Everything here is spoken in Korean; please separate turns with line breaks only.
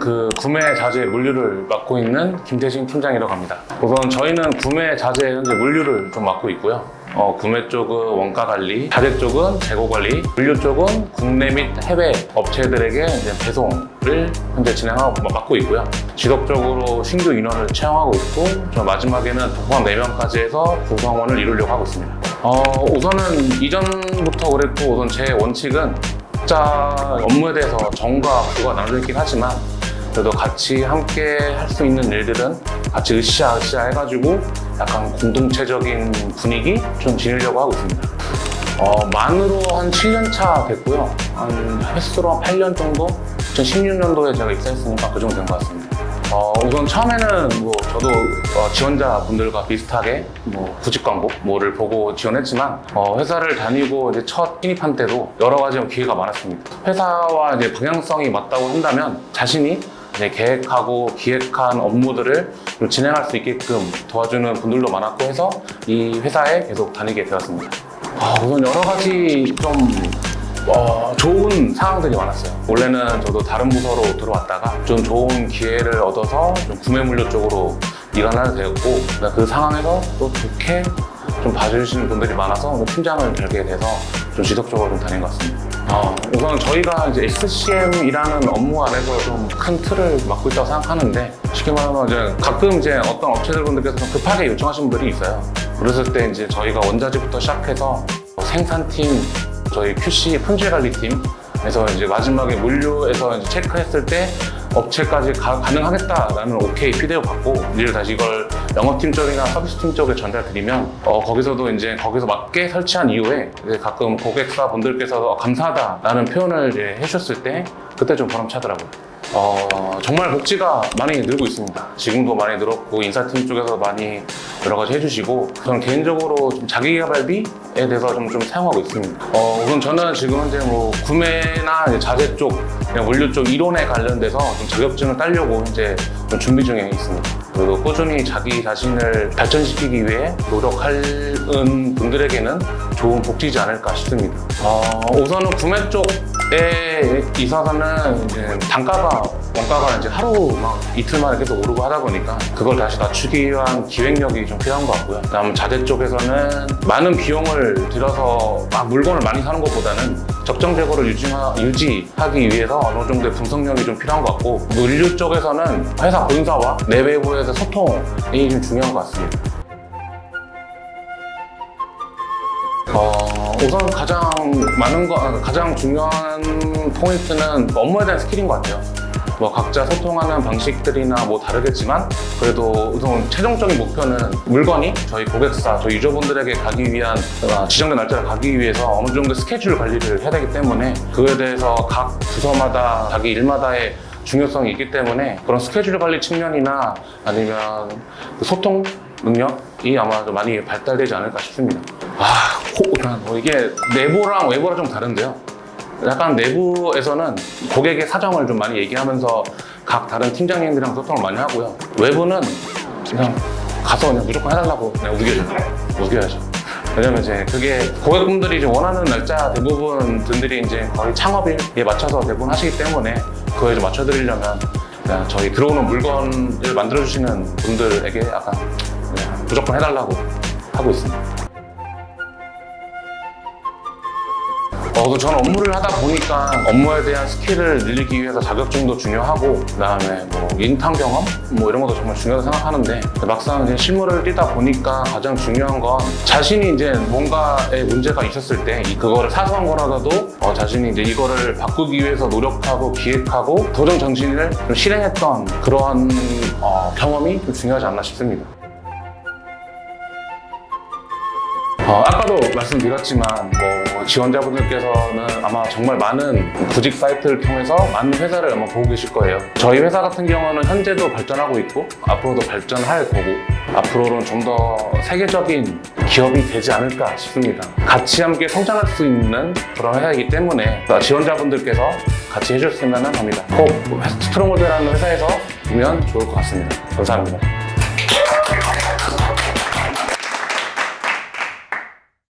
그 구매 자재 물류를 맡고 있는 김태신 팀장이라고 합니다. 우선 저희는 구매 자재 현재 물류를 좀 맡고 있고요. 어, 구매 쪽은 원가 관리, 자재 쪽은 재고 관리, 물류 쪽은 국내 및 해외 업체들에게 이제 배송을 현재 진행하고 맡고 있고요. 지속적으로 신규 인원을 채용하고 있고, 저 마지막에는 포함 4명까지 해서 구성원을 이루려고 하고 있습니다. 어, 우선은 이전부터 그랬고, 우선 제 원칙은 각자 업무에 대해서 정과 부가 나눠져 있긴 하지만 그래도 같이 함께 할 수 있는 일들은 같이 으쌰 으쌰 해가지고 약간 공동체적인 분위기 좀 지내려고 하고 있습니다. 어, 만으로 한 7년 차 됐고요. 한 횟수로 한 8년 정도? 2016년도에 제가 입사했으니까 그 정도 된 것 같습니다. 어, 우선 처음에는 뭐 저도 어, 지원자분들과 비슷하게 뭐 구직 광고 뭐를 보고 지원했지만 어, 회사를 다니고 이제 첫 신입한 때도 여러 가지 기회가 많았습니다. 회사와 이제 방향성이 맞다고 한다면 자신이 이제 계획하고 기획한 업무들을 좀 진행할 수 있게끔 도와주는 분들도 많았고 해서 이 회사에 계속 다니게 되었습니다. 아, 우선 여러 가지 좀 어, 좋은 상황들이 많았어요. 원래는 저도 다른 부서로 들어왔다가 좀 좋은 기회를 얻어서 좀 구매 물류 쪽으로 일을 하게 되었고 그 상황에서 또 좋게 좀 봐주시는 분들이 많아서 팀장을 달게 돼서 좀 지속적으로 좀 다닌 것 같습니다. 어, 우선 저희가 이제 SCM이라는 업무 안에서 좀 큰 틀을 맡고 있다고 생각하는데 쉽게 말하면 이제 가끔 이제 어떤 업체들 분들께서 좀 급하게 요청하신 분들이 있어요. 그랬을 때 이제 저희가 원자재부터 시작해서 생산팀, 저희 QC 품질 관리팀에서 이제 마지막에 물류에서 이제 체크했을 때 업체까지 가, 가능하겠다라는 오케이 피드백 받고 이제 다시 이걸 영업팀 쪽이나 서비스팀 쪽에 전달드리면 어, 거기서도 이제 거기서 맞게 설치한 이후에 이제 가끔 고객사 분들께서 감사하다라는 표현을 이제 해주셨을 때 그때 좀 보람차더라고요. 어, 정말 복지가 많이 늘고 있습니다. 지금도 많이 늘었고 인사팀 쪽에서 많이 여러 가지 해주시고 저는 개인적으로 좀 자기개발비에 대해서 좀, 좀 사용하고 있습니다. 어, 우선 저는 지금 현재 뭐 구매나 이제 자재 쪽, 그냥 물류 쪽 이론에 관련돼서 좀 자격증을 따려고 이제 좀 준비 중에 있습니다. 그리고 꾸준히 자기 자신을 발전시키기 위해 노력하는 분들에게는 좋은 복지지 않을까 싶습니다. 어, 우선은 구매 쪽 에 있어서는 이제 단가가 원가가 이제 하루 막 이틀 만에 계속 오르고 하다 보니까 그걸 다시 낮추기 위한 기획력이 좀 필요한 것 같고요. 그다음 자재 쪽에서는 많은 비용을 들여서 막 물건을 많이 사는 것보다는 적정 재고를 유지하, 유지하기 위해서 어느 정도의 분석력이 좀 필요한 것 같고 물류 쪽에서는 회사 본사와 내외부에서 소통이 좀 중요한 것 같습니다. 우선 가장 많은 거, 아, 가장 중요한 포인트는 업무에 대한 스킬인 것 같아요. 뭐 각자 소통하는 방식들이나 뭐 다르겠지만 그래도 우선 최종적인 목표는 물건이 저희 고객사, 저희 유저분들에게 가기 위한 어, 지정된 날짜를 가기 위해서 어느 정도 스케줄 관리를 해야 되기 때문에 그에 대해서 각 부서마다 자기 일마다의 중요성이 있기 때문에 그런 스케줄 관리 측면이나 아니면 그 소통 능력이 아마 좀 많이 발달되지 않을까 싶습니다. 아, 호, 뭐 이게 내부랑 외부랑 좀 다른데요. 약간 내부에서는 고객의 사정을 좀 많이 얘기하면서 각 다른 팀장님들이랑 소통을 많이 하고요. 외부는 그냥 가서 그냥 무조건 해달라고 그냥 우겨줘. 우겨야죠. 왜냐면 이제 그게 고객분들이 이제 원하는 날짜 대부분 분들이 이제 거의 창업일에 맞춰서 대부분 하시기 때문에 그거에 좀 맞춰드리려면 저희 들어오는 물건을 만들어주시는 분들에게 약간 무조건 해달라고 하고 있습니다. 어, 그 저는 업무를 하다 보니까 업무에 대한 스킬을 늘리기 위해서 자격증도 중요하고 그다음에 뭐 인턴 경험 뭐 이런 것도 정말 중요하다고 생각하는데 막상 이제 실무를 뛰다 보니까 가장 중요한 건 자신이 이제 뭔가에 문제가 있었을 때 이- 그거를 사소한 거라도 어, 자신이 이제 이거를 바꾸기 위해서 노력하고 기획하고 도전 정신을 좀 실행했던 그러한 어, 경험이 좀 중요하지 않나 싶습니다. 어, 아까도 말씀드렸지만 뭐 지원자분들께서는 아마 정말 많은 구직 사이트를 통해서 많은 회사를 아마 보고 계실 거예요. 저희 회사 같은 경우는 현재도 발전하고 있고 앞으로도 발전할 거고 앞으로는 좀 더 세계적인 기업이 되지 않을까 싶습니다. 같이 함께 성장할 수 있는 그런 회사이기 때문에 지원자분들께서 같이 해줬으면 합니다. 꼭 스트롱홀드라는 회사에서 보면 좋을 것 같습니다. 감사합니다.